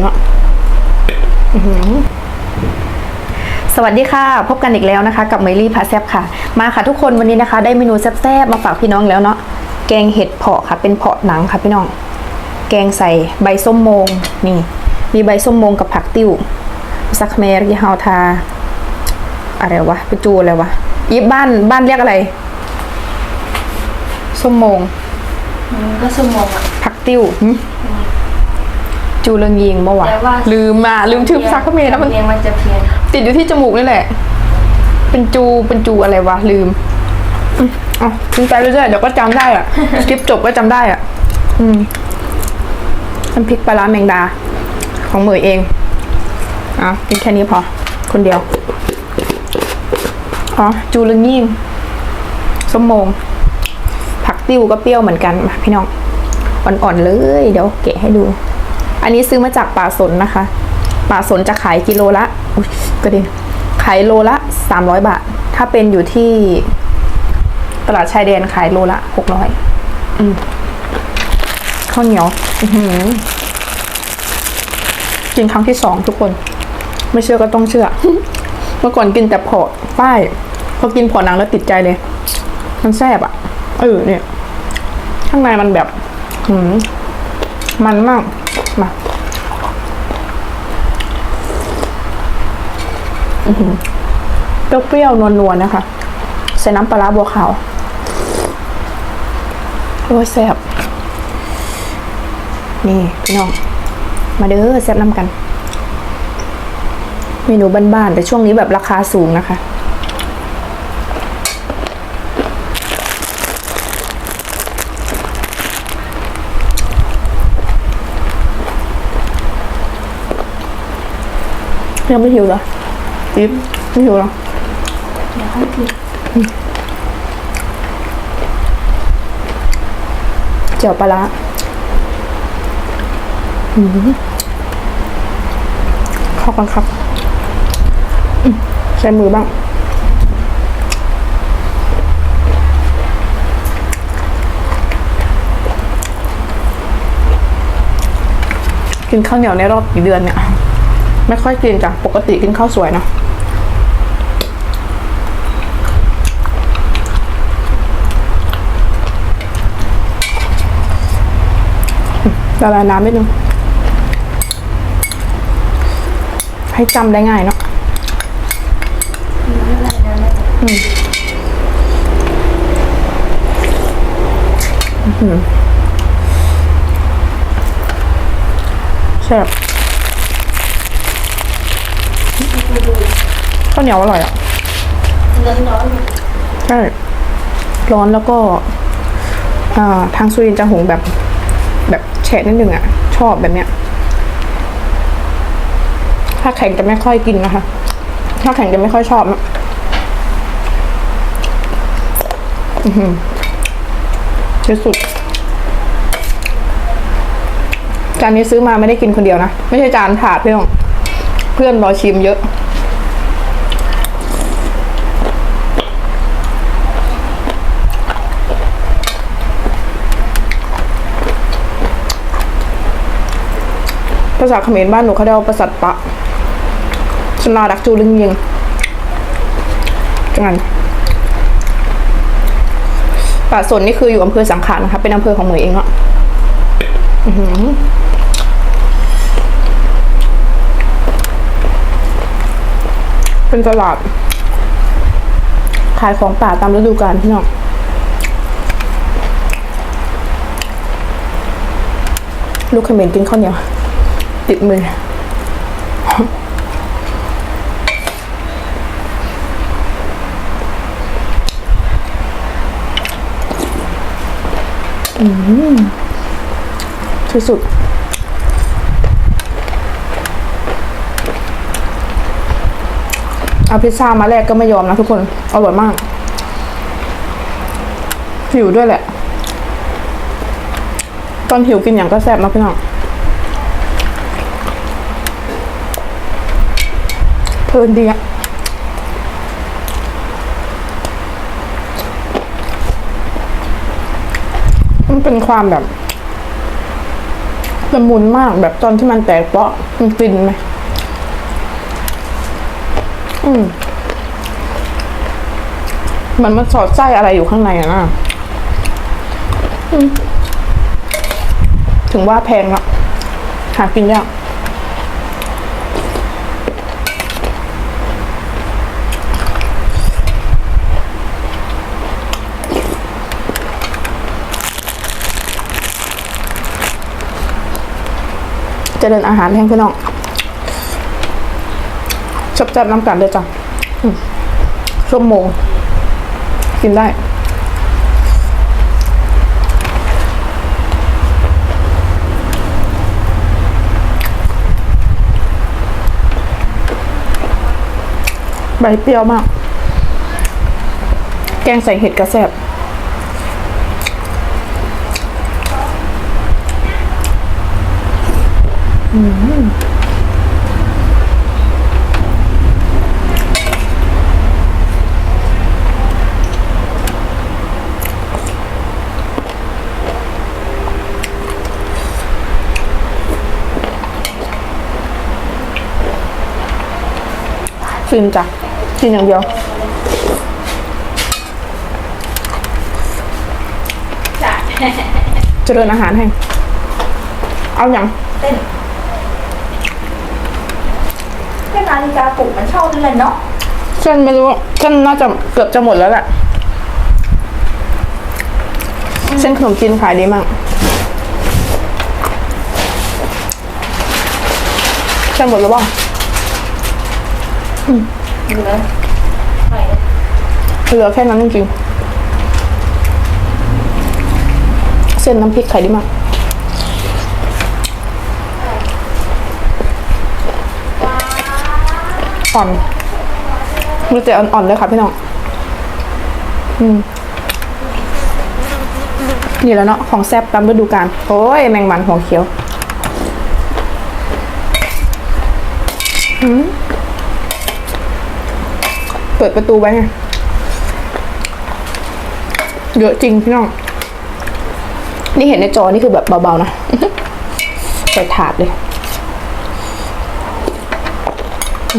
เนาะอื้อหือสวัสดีค่ะ พบกันอีกแล้วนะคะ กับเมลี่พาแซบค่ะ มาค่ะทุกคนวันนี้นะคะ ได้เมนูแซ่บๆมาฝากพี่น้องแล้วเนาะแกงเห็ดเผาะค่ะ เป็นเผาะหนังค่ะพี่น้อง แกงใส่ใบส้มโมงนี่ มีใบส้มโมงกับผักติ้วซักเมรยี่ฮาวทา อะไรวะไปจูอะไรวะอีบ้านบ้านเรียกอะไร ส้มโมงมันก็สมองอะผักติ้วหึ จูเรืองยิงเมื่อวะแต่ว่า ลืมมาลืมชื่อซักเมรแล้วมันเพียงมันจะเพี้ยนติดอยู่ที่จมูกนี่แหละ เป็นจู เป็นจูอะไรวะ ลืมอืมเอ๋อกินไปเรื่อยๆ เดี๋ยวก็จำได้อะ คลิปจบก็จำได้อะอืมน้ำพริกปลาร้าแมงดา ของเหมยเองอะกินแค่นี้พอ คนเดียว อ๋อ จูลึงยิ่งส้มโมง ผักติ้วก็เปรี้ยวเหมือนกันมาพี่น้อง อ่อนๆเลย เดี๋ยวเกะให้ดู อันนี้ซื้อมาจากป่าสนนะคะ ป่าสนจะขายกิโลละอุ๊ยกระเด็นขายโลละสามร้อยบาท ถ้าเป็นอยู่ที่ตลาดชายแดนขายโลละหกร้อยข้าวเหนียวอื้อหือกินครั้งที่สองทุกคน ไม่เชื่อก็ต้องเชื่อ เมื่อก่อนกินแต่เพาะป้ายพอกินเพาะหนังแล้วติดใจเลย มันแซ่บอะ เออเนี่ย ข้างในมันแบบหืมมันมาก มาอื้อเปรี้ยวๆนวลๆนะคะ ใส่น้ำปลาร้าบัวขาวโอ้ยแซ่บนี่พี่น้อง มาเด้อแซ่บน้ำกัน เมนูบ้านๆแต่ช่วงนี้แบบราคาสูงนะคะ ยังไม่หิวเหรอจิ๊บไม่หิวเหรอเดี๋ยวค่อยกินเจียวปลาร้าอืมเข้ากันครับอืมใช้มือบ้างกินข้าวเหนียวในรอบกี่เดือนเนี่ย ไม่ค่อยกินจ้ะปกติกินข้าวสวยเนาะละลายน้ำนิดนึง ให้จำได้ง่ายเนาะไม่ได้นะแม่แซ่บ ข้าวเหนียวอร่อยอะร้อนร้อนใช่ร้อนแล้วก็ทางสุรินจะหุงแบบ แบบแฉะนิดนึงอะ ชอบแบบเนี้ย ถ้าแข็งจะไม่ค่อยกินนะคะ ถ้าแข็งจะไม่ค่อยชอบนะอือหือที่สุดจานนี้ซื้อมาไม่ได้กินคนเดียวนะ ไม่ใช่จานถาดเพี่องเพื่อนรอชิมเยอะ ภาษาเขมรบ้านหนูเขาเรียกว่าประสัดปะชนาดักจูลึงยิงจังงั้นป่าสนนี่คืออยู่อำเภอสังขารนะคะ เป็นอำเภอของเหมยเองอะอื้อหือเป็นตลาด ขายของป่าตามฤดูกาลพี่น้องลูกเขมรกินข้าวเหนียว ติดมือ อืมสุดเอาพิซซ่ามาแรกก็ไม่ยอมนะทุกคน อร่อยมาก หิวด้วยแหละ ตอนหิวกินอย่างก็แซ่บนะพี่น้อง เพลินดีอะมันเป็นความแบบละมุนมากแบบตอนที่มันแตกเปาะมันฟินไหมอืมมันมันสอดไส้อะไรอยู่ข้างในอะนะถึงว่าแพงละหากินยาก จะเดินอาหารแห้งพี่น้องชอบจับน้ำกันเลยจ้ะชั่วโมง กินได้ใบเปรี้ยวมาก แกงใส่เห็ดกระแซบ ฟินจ้ะกินอย่างเดียวจ้ะเจริญอาหารให้เอาอย่างเต้นแค่นา ฬิกาปลุกมันเช่านั่นแหละเนาะเส้นไม่รู้เส้นน่าจะเกือบจะหมดแล้วแหละเส้นขนมจีนขายดีมากเส้นหมดแล้วบ้างดูเลยไปเหลือแค่นั้นจริงๆเส้นน้ำพริกขายดีมาก อ่อนมีแต่อ่อนๆเลยค่ะพี่น้องอืมนี่แล้วเนาะของแซบตามฤดูกาลโอ้ยแมงมันหัวเขียวเปิดประตูไว้ไงเยอะจริงพี่น้อง นี่เห็นในจอนี่คือแบบเบาๆนะใส่ถาดเลย กั ด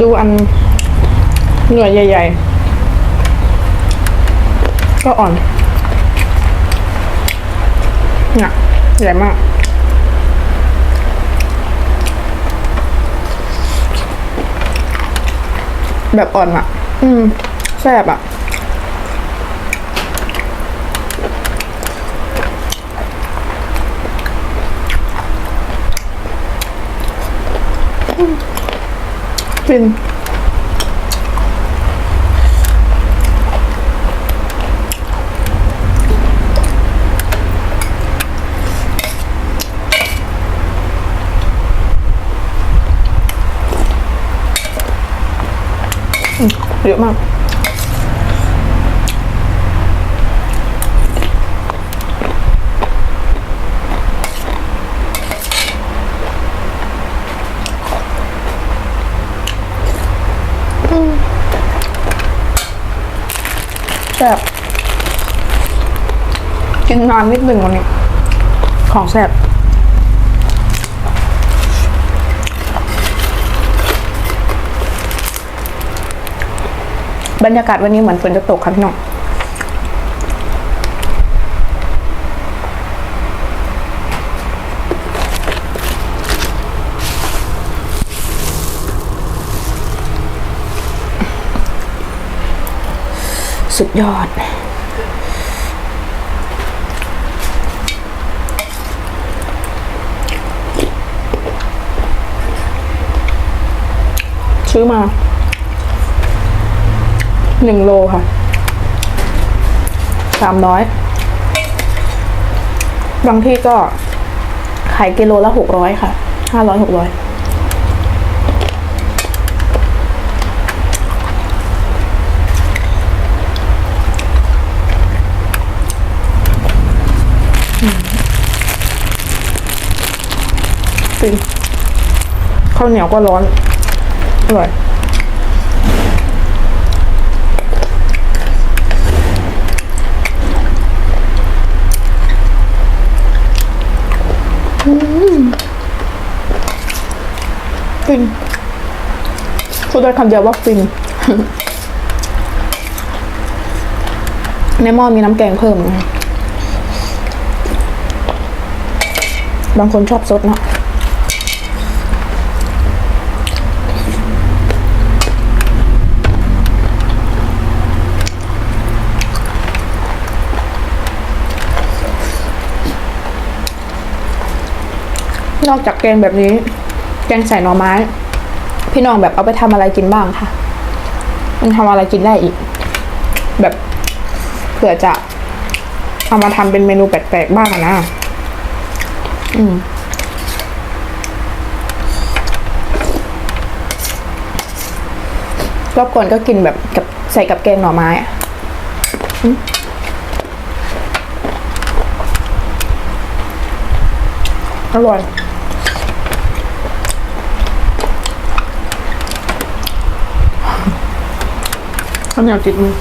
ดูอันเหนื่อยใหญ่ ๆ ก็อ่อน เนี่ยใหญ่มากแบบอ่อนอะ อืมแซ่บอะ ฟิน อืม เยอะมากแซ่บกินนานนิดหนึ่งวันนี้ ของแซ่บ บรรยากาศวันนี้เหมือนฝนจะตกค่ะพี่น้องสุดยอด ซื้อมา หนึ่งโลค่ะสามร้อยบางที่ก็ขายกิโลละหกร้อยค่ะห้าร้อยหกร้อยข้าวเหนียวก็ร้อนอร่อย ฟินพูดได้คำเดียวว่าฟิน ในหม้อมีน้ำแกงเพิ่มนะบางคนชอบซดเนาะ อกจากแกงแบบนี้ แกงใส่หน่อไม้ พี่น้องแบบเอาไปทำอะไรกินบ้างค่ะ มันทำอะไรกินได้อีก แบบเผื่อจะเอามาทำเป็นเมนูแปลกๆบ้างนะ อืมรอบก่อนก็กินแบบกับใส่กับแกงหน่อไม้อะอร่อย ข้าวเหนียวจิตมือ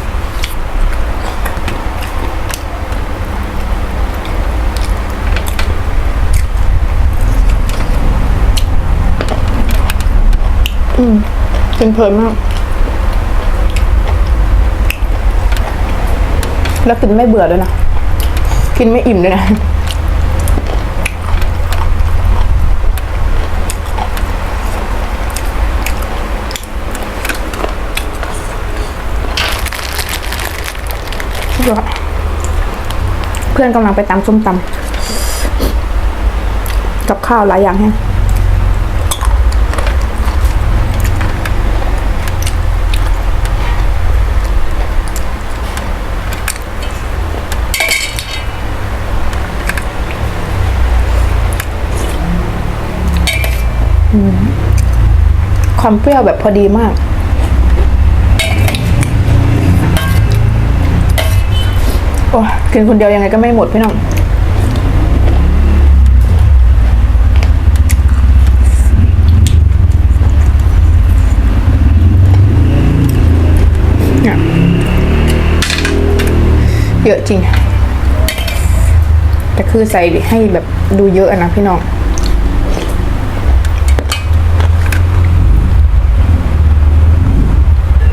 อืมกินเพลินมาก แล้วกินไม่เบื่อด้วยนะ กินไม่อิ่มด้วยนะ ยอดเพื่อนกำลังไปตำส้มตำกับข้าวหลายอย่างแฮะความเปรี้ยวแบบพอดีมาก โอ้กินคนเดียวยังไงก็ไม่หมดพี่น้องเนี่ยเยอะจริง แต่คือใส่ให้แบบดูเยอะอะนะพี่น้อง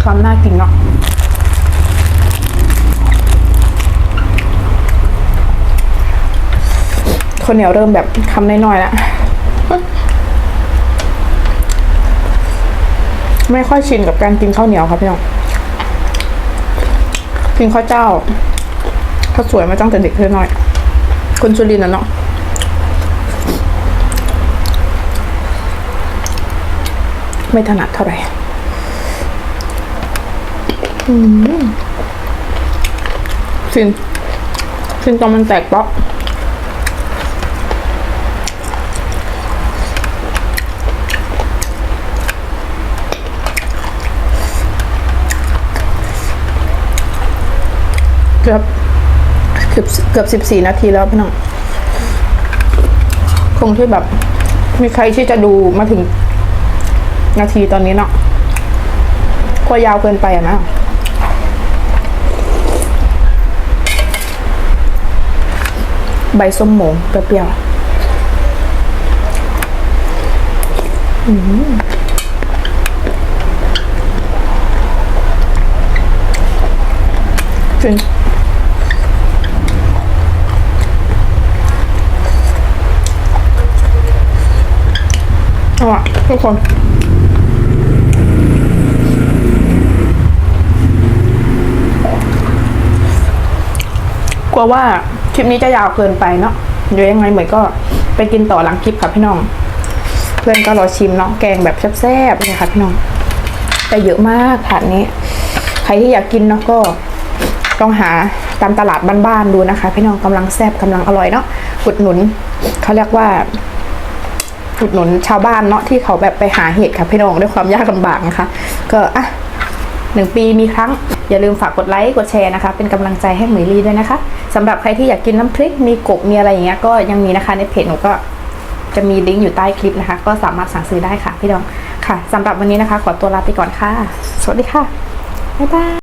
ความน่ากินเนาะ ข้าวเหนียวเริ่มแบบคำน้อยๆแล้วไม่ค่อยชินกับการกินข้าวเหนียวครับพี่น้องกินข้าวเจ้าข้าวสวยมาตั้งแต่เด็กเลยน้อยคนสุรินทร์นะเนาะไม่ถนัดเท่าไหร่ฟินฟินตอนมันแตกปาะ เกือบเกือบเกือบสิบสี่นาทีแล้วพี่น้องคงที่แบบ มีใครที่จะดูมาถึงนาทีตอนนี้เนาะกลัวยาวเกินไปอะนะใบส้มโมงเปรี้ยวๆอืมจริง เอาอะ ทุกคนกลัวว่าคลิปนี้จะยาวเกินไปเนาะเดี๋ยวยังไงเหมือนก็ไปกินต่อหลังคลิปค่ะพี่น้อง เพื่อนก็รอชิมเนาะแกงแบบแซ่บๆเลยค่ะพี่น้องแต่เยอะมากถาดนี้ ใครที่อยากกินเนาะก็ต้องหาตามตลาดบ้านๆดูนะคะ พี่น้องกำลังแซ่บกำลังอร่อยเนาะอุดหนุนเขาเรียกว่า อุดหนุนชาวบ้านเนาะที่เขาแบบไปหาเห็ดค่ะพี่น้องด้วยความยากลำบากนะคะ ก็อะหนึ่งปีมีครั้ง อย่าลืมฝากกดไลค์กดแชร์นะคะ เป็นกำลังใจให้หมวยลีด้วยนะคะสำหรับใครที่อยากกินน้ำพริกมีกบมีอะไรอย่างเงี้ยก็ยังมีนะคะในเพจหนูก็จะมีลิงก์อยู่ใต้คลิปนะคะ ก็สามารถสั่งซื้อได้ค่ะพี่น้องค่ะสำหรับวันนี้นะคะ ขอตัวลาไปก่อนค่ะ สวัสดีค่ะบ๊ายบาย